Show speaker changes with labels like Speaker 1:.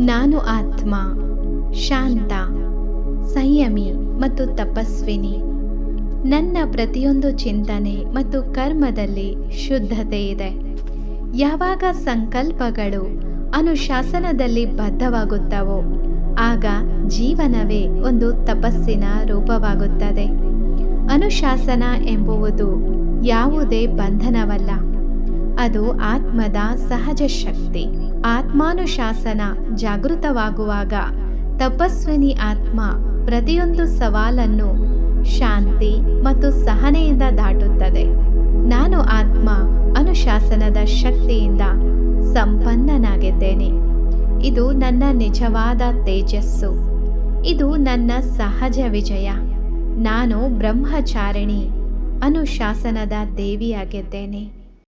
Speaker 1: ನಾನು ಆತ್ಮ, ಶಾಂತ, ಸಂಯಮಿ ಮತ್ತು ತಪಸ್ವಿನಿ. ನನ್ನ ಪ್ರತಿಯೊಂದು ಚಿಂತನೆ ಮತ್ತು ಕರ್ಮದಲ್ಲಿ ಶುದ್ಧತೆ ಇದೆ. ಯಾವಾಗ ಸಂಕಲ್ಪಗಳು ಅನುಶಾಸನದಲ್ಲಿ ಬದ್ಧವಾಗುತ್ತವೋ, ಆಗ ಜೀವನವೇ ಒಂದು ತಪಸ್ಸಿನ ರೂಪವಾಗುತ್ತದೆ. ಅನುಶಾಸನ ಎಂಬುವುದು ಯಾವುದೇ ಬಂಧನವಲ್ಲ. ಅದು ಆತ್ಮದ ಸಹಜ ಶಕ್ತಿ. ಆತ್ಮಾನುಶಾಸನ ಜಾಗೃತವಾಗುವಾಗ ತಪಸ್ವಿನಿ ಆತ್ಮ ಪ್ರತಿಯೊಂದು ಸವಾಲನ್ನು ಶಾಂತಿ ಮತ್ತು ಸಹನೆಯಿಂದ ದಾಟುತ್ತದೆ. ನಾನು ಆತ್ಮ ಅನುಶಾಸನದ ಶಕ್ತಿಯಿಂದ ಸಂಪನ್ನನಾಗಿದ್ದೇನೆ. ಇದು ನನ್ನ ನಿಜವಾದ ತೇಜಸ್ಸು. ಇದು ನನ್ನ ಸಹಜ ವಿಜಯ. ನಾನು ಬ್ರಹ್ಮಚಾರಿಣಿ ಅನುಶಾಸನದ ದೇವಿಯಾಗಿದ್ದೇನೆ.